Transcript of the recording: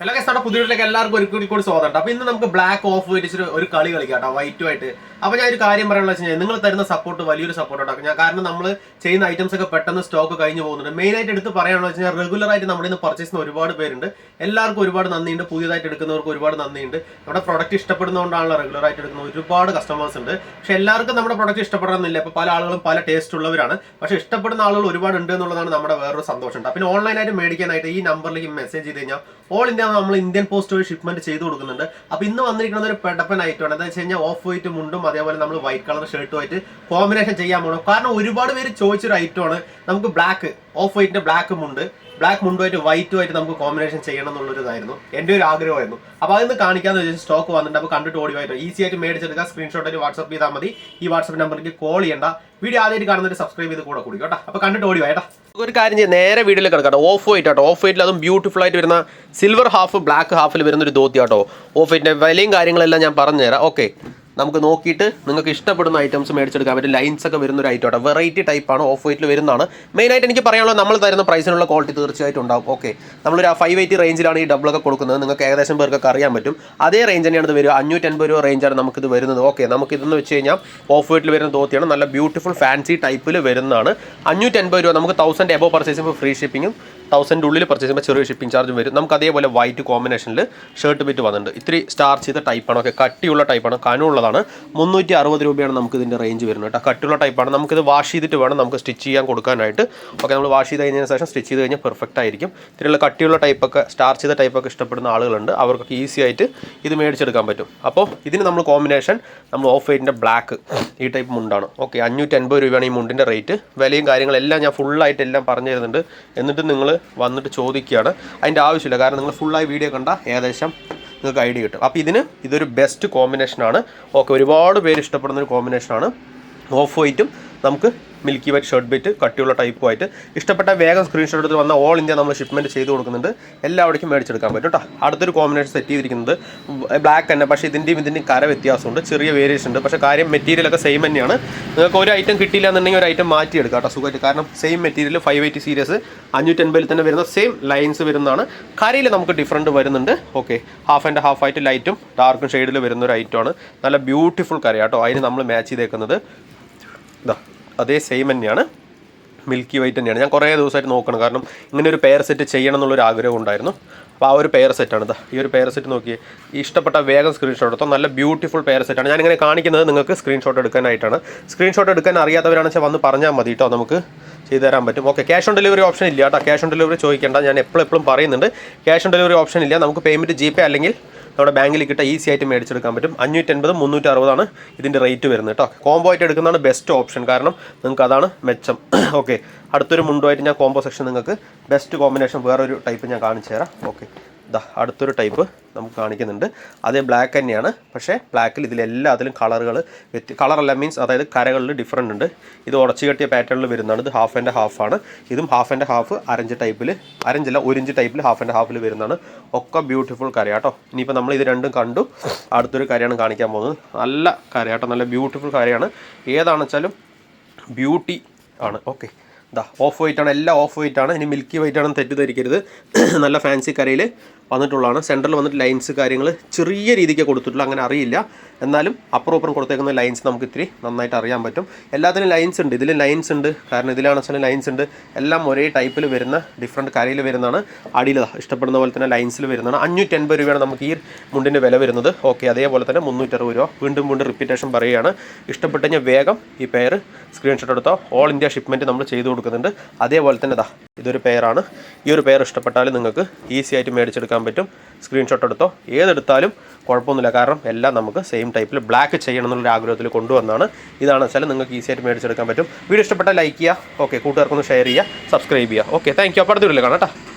Hello case നമ്മുടെ പുതിയ എല്ലാവർക്കും ഒരു കൂടി സ്വാഗതം അപ്പൊ ഇന്ന് നമുക്ക് ബ്ലാക്ക് ഓഫ് വെച്ചിട്ട് ഒരു കളി കളിക്കാം കേട്ടോ. വൈറ്റും ആയിട്ട് അപ്പൊ ഞാൻ ഒരു കാര്യം പറയാനുള്ള വെച്ച് കഴിഞ്ഞാൽ നിങ്ങൾ തരുന്ന സപ്പോർട്ട് വലിയൊരു സപ്പോർട്ട് ഉണ്ടാക്കും ഞാൻ കാരണം നമ്മൾ ചെയ്യുന്ന ഐറ്റംസ് ഒക്കെ പെട്ടെന്ന് സ്റ്റോക്ക് കഴിഞ്ഞു പോകുന്നുണ്ട്. മെയിൻ ആയിട്ട് എടുത്ത് പറയാനുള്ള വെച്ച് കഴിഞ്ഞാൽ റെഗുലർ ആയിട്ട് നമ്മുടെ ഇന്ന് പർച്ചേസ് ചെയ്യുന്ന ഒരുപാട് പേരുണ്ട്. എല്ലാവർക്കും ഒരുപാട് നന്ദിയുണ്ട്. പുതിയതായിട്ട് എടുക്കുന്നവർക്ക് ഒരുപാട് നന്ദിയുണ്ട്. നമ്മുടെ പ്രൊഡക്റ്റ് ഇഷ്ടപ്പെടുന്നതുകൊണ്ടാണല്ലോ റെഗുലർ ആയിട്ട് എടുക്കുന്ന ഒരുപാട് കസ്റ്റമേഴ്സ് ഉണ്ട്. പക്ഷെ എല്ലാവർക്കും നമ്മുടെ പ്രൊഡക്റ്റ് ഇഷ്ടപ്പെടണമെന്നില്ല. ഇപ്പോൾ പല ആളുകളും പല ടേസ്റ്റ് ഉള്ളവരാണ്. പക്ഷെ ഇഷ്ടപ്പെടുന്ന ആളുകൾ ഒരുപാട് ഉണ്ട് എന്നുള്ളതാണ് നമ്മുടെ വേറൊരു സന്തോഷം പിന്നെ ഓൺലൈനായിട്ട് മേടിക്കാനായിട്ട് ഈ നമ്പറിലേക്ക് മെസ്സേജ് ചെയ്ത് കഴിഞ്ഞാൽ ഓൾ ഇന്ത്യ നമ്മൾ ഇന്ത്യൻ പോസ്റ്റ് വഴി ഷിപ്മെന്റ് ചെയ്ത് കൊടുക്കുന്നുണ്ട്. അപ്പൊ ഇന്ന് വന്നിരിക്കുന്നത് ഒരു പെടപ്പൻ ഐറ്റം ആണ്. എന്താ വെച്ച് കഴിഞ്ഞാൽ ഓഫ് വൈറ്റ് മുണ്ടും അതേപോലെ നമ്മൾ വൈറ്റ് കളർ ഷർട്ടുമായിട്ട് കോമ്പിനേഷൻ ചെയ്യാൻ പോകണം കാരണം ഒരുപാട് പേര് ചോദിച്ചൊരു ഐറ്റം ആണ്. നമുക്ക് ബ്ലാക്ക് ഓഫ് വൈറ്റിന്റെ ബ്ലാക്കും ഉണ്ട്. ബ്ലാക്ക് മുണ്ടുമായിട്ട് വൈറ്റുമായിട്ട് നമുക്ക് കോമ്പിനേഷൻ ചെയ്യണം എന്നുള്ളൊരിതായിരുന്നു എന്റെ ഒരു ആഗ്രഹമായിരുന്നു. അപ്പോൾ അതിന് കാണിക്കാന്ന് വെച്ചാൽ സ്റ്റോക്ക് വന്നിട്ട് അപ്പോൾ കണ്ടിട്ട് ഓടി വായിട്ട് ഈസി ആയിട്ട് മേടിച്ചെടുക്കുക. സ്ക്രീൻഷോട്ട് ഒരു വാട്സ്ആപ്പ് ചെയ്താൽ മതി. ഈ വാട്സ്ആപ്പ് നമ്പറിലേക്ക് കോൾ ചെയ്യണ്ട. വീഡിയോ ആദ്യമായിട്ട് കാണുന്നവർ സബ്സ്ക്രൈബ് ചെയ്ത് കൂടെ കൂടി കേട്ടോ. അപ്പോൾ കണ്ടിട്ട് ഓടി ഒരു കാര്യം ചെയ്യാം. നേരെ വീഡിയോയിൽ കിടക്കാം ഓഫ് വൈറ്റ് ആട്ടോ. ഓഫ് വൈറ്റിൽ അതും ബ്യൂട്ടിഫുൾ ആയിട്ട് വരുന്ന സിൽവർ ഹാഫ് ബ്ലാക്ക് ഹാഫിൽ വരുന്ന ഒരു ധോത്തി ആട്ടോ ഓഫ് വൈറ്റിന്റെ വിലയും കാര്യങ്ങളെല്ലാം ഞാൻ പറഞ്ഞുതരാം. ഓക്കെ നമുക്ക് നോക്കിയിട്ട് നിങ്ങൾക്ക് ഇഷ്ടപ്പെടുന്ന ഐറ്റംസ് മേടിച്ചെടുക്കാൻ പറ്റും ലൈൻസ് ഒക്കെ വരുന്ന ഒരു ഐറ്റം ആട്ടോ വെറൈറ്റി ടൈപ്പാണ് ഓഫ് വൈറ്റിൽ വരുന്നതാണ്. മെയിനായിട്ട് എനിക്ക് പറയാനുള്ളത് നമ്മൾ തരുന്ന പ്രൈസിനുള്ള ക്വാളിറ്റി തീർച്ചയായിട്ടും ഉണ്ടാവും. ഓക്കെ നമ്മളൊരു ഫൈവ് എയ്റ്റി റേഞ്ചിലാണ് ഈ ഡബിളൊക്കെ കൊടുക്കുന്നത്. നിങ്ങൾക്ക് ഏകദേശം പേർക്കൊക്കെ അറിയാൻ പറ്റും. അതേ റേഞ്ച് തന്നെയാണ് ഇത് വരിക. അഞ്ഞൂറ്റൻപത് രൂപ റേഞ്ചാണ് നമുക്കിത് വരുന്നത്. ഓക്കെ നമുക്കിതെന്ന് വെച്ച് കഴിഞ്ഞാൽ ഓഫ് വൈറ്റിൽ വരുന്ന ധോത്തിയാണ്. നല്ല ബ്യൂട്ടിഫുൾ ഫാൻസി ടൈപ്പിൽ വരുന്നതാണ്. അഞ്ഞൂറ്റൻപത് രൂപ നമുക്ക് തൗസൻഡ് എബോ പർച്ചേസ് ചെയ്യുമ്പോൾ ഫ്രീ ഷിപ്പിങ്ങും തൗസൻഡ് ഉള്ളിൽ പർച്ചേസ് ചെയ്യുമ്പോൾ ചെറിയ ഷിപ്പിംഗ് ചാർജ് വരും. നമുക്ക് അതേപോലെ വൈറ്റ് കോമ്പിനേഷനിൽ ഷർട്ട് ബിറ്റ് വന്നിട്ടുണ്ട്. ഇത്തിരി സ്റ്റാർ ചെയ്ത ടൈപ്പാണ് ഓക്കെ കട്ടിയുള്ള ടൈപ്പാണ് കനമുള്ളതാണ് മുന്നൂറ്റി അറുപത് രൂപയാണ് നമുക്ക് ഇതിന്റെ റേഞ്ച് വരുന്നത് കേട്ടോ. കട്ടുള്ള ടൈപ്പാണ് നമുക്കിത് വാഷ് ചെയ്തിട്ട് വേണം നമുക്ക് സ്റ്റിച്ച് ചെയ്യാൻ കൊടുക്കാനായിട്ട്. ഓക്കെ നമ്മൾ വാഷ് ചെയ്ത് കഴിഞ്ഞതിന് ശേഷം സ്റ്റിച്ച് ചെയ്ത് കഴിഞ്ഞാൽ പെർഫെക്റ്റ് ആയിരിക്കും. ഇതിലുള്ള കട്ടിയുള്ള ടൈപ്പൊക്കെ സ്റ്റാർച്ച് ചെയ്ത ടൈപ്പൊക്കെ ഇഷ്ടപ്പെടുന്ന ആളുകളുണ്ട്. അവർക്കൊക്കെ ഈസി ആയിട്ട് ഇത് മേടിച്ചെടുക്കാൻ പറ്റും. അപ്പോൾ ഇതിന് നമ്മൾ കോമ്പിനേഷൻ നമ്മൾ ഓഫ് വൈറ്റിന്റെ ബ്ലാക്ക് ഈ ടൈപ്പ് മുണ്ടാണ്. ഓക്കെ അഞ്ഞൂറ്റി അൻപത് രൂപയാണ് ഈ മുണ്ടിന്റെ റേറ്റ് വിലയും കാര്യങ്ങളെല്ലാം ഞാൻ ഫുള്ളായിട്ട് എല്ലാം പറഞ്ഞു തരുന്നുണ്ട്. എന്നിട്ട് നിങ്ങൾ വന്നിട്ട് ചോദിക്കുകയാണ്. അതിന്റെ ആവശ്യമില്ല. കാരണം നിങ്ങൾ ഫുള്ളായി വീഡിയോ കണ്ട ഏകദേശം നിങ്ങൾക്ക് ഐഡിയ കിട്ടും. അപ്പോൾ ഇതിന് ഇതൊരു ബെസ്റ്റ് കോമ്പിനേഷനാണ് ഓക്കെ ഒരുപാട് പേര് ഇഷ്ടപ്പെടുന്ന ഒരു കോമ്പിനേഷനാണ് ഓഫ് വൈറ്റും നമുക്ക് മിൽക്കി വൈറ്റ് ഷർട്ട് ബിറ്റ് കട്ടിയുള്ള ടൈപ്പുമായിട്ട് ഇഷ്ടപ്പെട്ട വേഗം സ്ക്രീൻഷോട്ട് എടുത്ത് വന്ന ഓൾ ഇന്ത്യ നമ്മൾ ഷിപ്മെന്റ് ചെയ്ത് കൊടുക്കുന്നുണ്ട്. എല്ലാവിടേക്കും മേടിച്ചെടുക്കാൻ പറ്റും കേട്ടോ. അടുത്തൊരു കോമ്പിനേഷൻ സെറ്റ് ചെയ്തിരിക്കുന്നത്. ബ്ലാക്ക് തന്നെ. പക്ഷേ ഇതിന്റെയും ഇതിന്റെയും കര വ്യത്യാസമുണ്ട്. ചെറിയ വേരിയേഷൻ ഉണ്ട്. പക്ഷേ കാര്യം മെറ്റീരിയലൊക്കെ സെയിം തന്നെയാണ്. നിങ്ങൾക്ക് ഒരു ഐറ്റം കിട്ടിയില്ല എന്നുണ്ടെങ്കിൽ ഒരു ഐറ്റം മാറ്റിയെടുക്കാം കേട്ടോ. സുഖമായിട്ട്. കാരണം same material five eighty series അഞ്ഞൂറ്റൻപതിൽ തന്നെ വരുന്ന സെയിം ലൈൻസ് വരുന്നതാണ്. കരയിൽ നമുക്ക് ഡിഫറന്റ് വരുന്നുണ്ട്. ഓക്കെ ഹാഫ് ആൻഡ് ഹാഫ് ആയിട്ട് ലൈറ്റും ഡാർക്കും ഷെയ്ഡിൽ വരുന്ന ഒരു ഐറ്റമാണ് നല്ല ബ്യൂട്ടിഫുൾ കര കേട്ടോ. അതിന് നമ്മൾ മാച്ച് ചെയ്തേക്കുന്നത്. ഇതാ അതേ സെയിം തന്നെയാണ്. മിൽക്കി വൈറ്റ് തന്നെയാണ്. ഞാൻ കുറേ ദിവസമായിട്ട് നോക്കണം. കാരണം ഇങ്ങനെ ഒരു പെയർ സെറ്റ് ചെയ്യണം എന്നുള്ളൊരു ആഗ്രഹം ഉണ്ടായിരുന്നു. അപ്പോൾ ആ ഒരു പെയർ സെറ്റാണ് ഇതാ ഈ ഒരു പെയർ സെറ്റ് നോക്കി ഇഷ്ടപ്പെട്ട വേഗം സ്ക്രീൻഷോട്ട് എടുത്തോ. നല്ല ബ്യൂട്ടിഫുൾ പെയർ സെറ്റാണ് ഞാനിങ്ങനെ കാണിക്കുന്നത് നിങ്ങൾക്ക് സ്ക്രീൻഷോട്ട് എടുക്കാനായിട്ടാണ്. സ്ക്രീൻഷോട്ട് എടുക്കാൻ അറിയാത്തവരാണെന്ന് വെച്ചാൽ വന്ന് പറഞ്ഞാൽ മതി കേട്ടോ നമുക്ക് ചെയ്തു തരാൻ പറ്റും. Okay cash on delivery option ഇല്ല കേട്ടോ ക്യാഷ് ഓൺ ഡെലിവറി ചോദിക്കേണ്ട. ഞാൻ എപ്പോഴും എപ്പോഴും പറയുന്നുണ്ട്. ക്യാഷ് ഓൺ ഡെലിവറി ഓപ്ഷൻ ഇല്ല. നമുക്ക് പേയ്മെന്റ് ജി പേ അല്ലെങ്കിൽ നമ്മുടെ ബാങ്കിൽ കിട്ടാൻ ഈസി ആയിട്ട് മേടിച്ചെടുക്കാൻ പറ്റും. അഞ്ഞൂറ്റൻപത് മുന്നൂറ്റി അറുപതാണ് ഇതിന്റെ റേറ്റ് വരുന്നത് കേട്ടോ കോംബോ ആയിട്ട് എടുക്കുന്നതാണ് ബെസ്റ്റ് ഓപ്ഷൻ കാരണം നിങ്ങൾക്ക് അതാണ് മെച്ചം. ഓക്കെ അടുത്തൊരു മുണ്ടുമായിട്ട് ഞാൻ കോംബോ സെക്ഷൻ നിങ്ങൾക്ക് ബെസ്റ്റ് കോമ്പിനേഷൻ വേറൊരു ടൈപ്പ് ഞാൻ കാണിച്ചു തരാം ഓക്കെ ഇതാ അടുത്തൊരു ടൈപ്പ് നമുക്ക് കാണിക്കുന്നുണ്ട്. അതേ ബ്ലാക്ക് തന്നെയാണ്. പക്ഷേ ബ്ലാക്കിൽ ഇതിലെല്ലാത്തിലും കളറുകൾ വ്യത്യ കളറല്ല മീൻസ് അതായത് കരകളിൽ ഡിഫറന്റ് ഉണ്ട്. ഇത് ഉടച്ചു കെട്ടിയ പാറ്റേണിൽ വരുന്നതാണ്. ഇത് ഹാഫ് ആൻഡ് ഹാഫ് ആണ്. ഇതും ഹാഫ് ആൻഡ് ഹാഫ് അരഞ്ച് ടൈപ്പിൽ അരഞ്ചല്ല ഒരിഞ്ച് ടൈപ്പിൽ ഹാഫ് ആൻഡ് ഹാഫിൽ വരുന്നതാണ്. ഒക്കെ ബ്യൂട്ടിഫുൾ കരയാട്ടോ ഇനിയിപ്പോൾ നമ്മൾ ഇത് രണ്ടും കണ്ടു. അടുത്തൊരു കരയാണ് കാണിക്കാൻ പോകുന്നത്. നല്ല കരയാട്ടോ നല്ല ബ്യൂട്ടിഫുൾ കരയാണ്. ഏതാണെന്ന് വെച്ചാലും ബ്യൂട്ടി ആണ്. ഓക്കെ ഇതാ ഓഫ് വൈറ്റ് ആണ് എല്ലാം ഓഫ് വൈറ്റ് ആണ്. ഇനി മിൽക്കി വൈറ്റ് ആണെന്ന് തെറ്റിദ്ധരിക്കരുത്. നല്ല ഫാൻസി കരയിൽ വന്നിട്ടുള്ളതാണ്. സെന്ററിൽ വന്നിട്ട് ലൈൻസ് കാര്യങ്ങൾ ചെറിയ രീതിക്ക് കൊടുത്തിട്ടുള്ളൂ അങ്ങനെ അറിയില്ല. എന്നാലും അപ്പുറം അപ്പുറം കൊടുത്തേക്കുന്ന ലൈൻസ് നമുക്ക് ഇത്തിരി നന്നായിട്ട് അറിയാൻ പറ്റും. എല്ലാത്തിനും ലൈൻസ് ഉണ്ട്. ഇതിൽ ലൈൻസ് ഉണ്ട്. കാരണം ഇതിലാണ് വെച്ചാൽ ലൈൻസ് ഉണ്ട്. എല്ലാം ഒരേ ടൈപ്പിൽ വരുന്ന ഡിഫറെന്റ് കരയിൽ വരുന്നതാണ്. അടിയിൽ ഇഷ്ടപ്പെടുന്ന പോലെ തന്നെ ലൈൻസിൽ വരുന്നതാണ്. അഞ്ഞൂറ്റി അൻപത് രൂപയാണ് നമുക്ക് ഈ മുണ്ടിന്റെ വില വരുന്നത്. ഓക്കെ അതേപോലെ തന്നെ മുന്നൂറ്ററുപത് രൂപ. വീണ്ടും വീണ്ടും റിപ്പീറ്റേഷൻ പറയുകയാണ്. ഇഷ്ടപ്പെട്ട് വേഗം ഈ പെയർ സ്ക്രീൻഷോട്ട് എടുത്തോ. ഓൾ ഇന്ത്യ ഷിപ്മെന്റ് നമ്മൾ ചെയ്തു കൊടുക്കുന്നുണ്ട്. അതേപോലെ തന്നെ ദാ ഇതൊരു പെയറാണ് ഈ ഒരു പെയർ ഇഷ്ടപ്പെട്ടാൽ നിങ്ങൾക്ക് ഈസി ആയിട്ട് മേടിച്ചെടുക്കാൻ പറ്റും. സ്ക്രീൻഷോട്ട് എടുത്തോ? ഏതെടുത്താലും കുഴപ്പമൊന്നുമില്ല. കാരണം എല്ലാം നമുക്ക് സെയിം ടൈപ്പിൽ ബ്ലാക്ക് ചെയ്യണം എന്നുള്ള ആഗ്രഹത്തിൽ കൊണ്ടുവന്നാണ്. ഇതാണ് വെച്ചാൽ നിങ്ങൾക്ക് ഈസി ആയിട്ട് മേടിച്ചെടുക്കാൻ പറ്റും. വീഡിയോ ഇഷ്ടപ്പെട്ടാൽ ലൈക്ക് ചെയ്യുക. ഓക്കെ കൂട്ടുകാർക്കൊന്ന് ഷെയർ ചെയ്യുക. സബ്സ്ക്രൈബ് ചെയ്യുക. ഓക്കെ താങ്ക് യു അപ്പോൾ അടുത്ത വീഡിയോയിൽ കാണാം